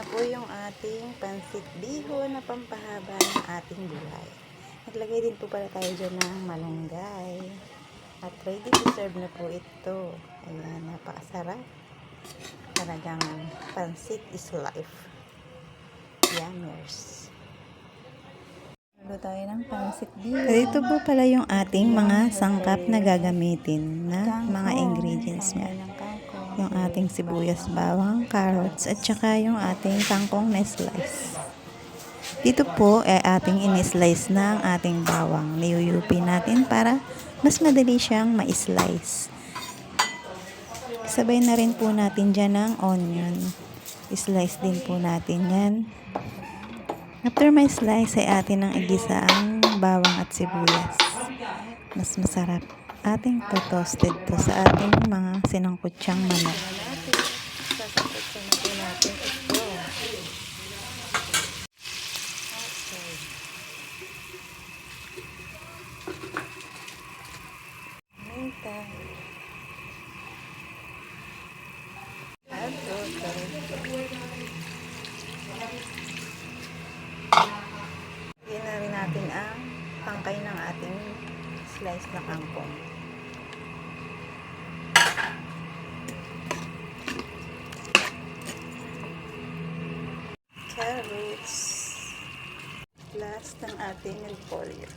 na po yung ating pansit biho na pampahaba ng ating gulay. Naglagay din po pala tayo dyan ng malunggay. At ready to serve na po ito. Ayan, napakasarap. Talagang pansit is life. Yummers. Lalo tayo ng pansit biho. Ito po pala yung ating mga sangkap na gagamitin na mga ingredients niya yung ating sibuyas, bawang, carrots, at saka yung ating kangkong na slice. Dito po ay ating in-slice na ang ating bawang. Niyuyupi natin para mas madali siyang ma-slice. Sabay na rin po natin dyan ng onion. Slice din po natin yan. After may slice ay atin ang igisa ang bawang at sibuyas. Mas masarap ating to-toasted to sa ating mga sinangkutsyang manok. Sasangkutsan na po natin ito. Okay. Minta. Ato, natin ang pangkay ng ating slice na kangkong. Carrots. Last ng ating repolyo.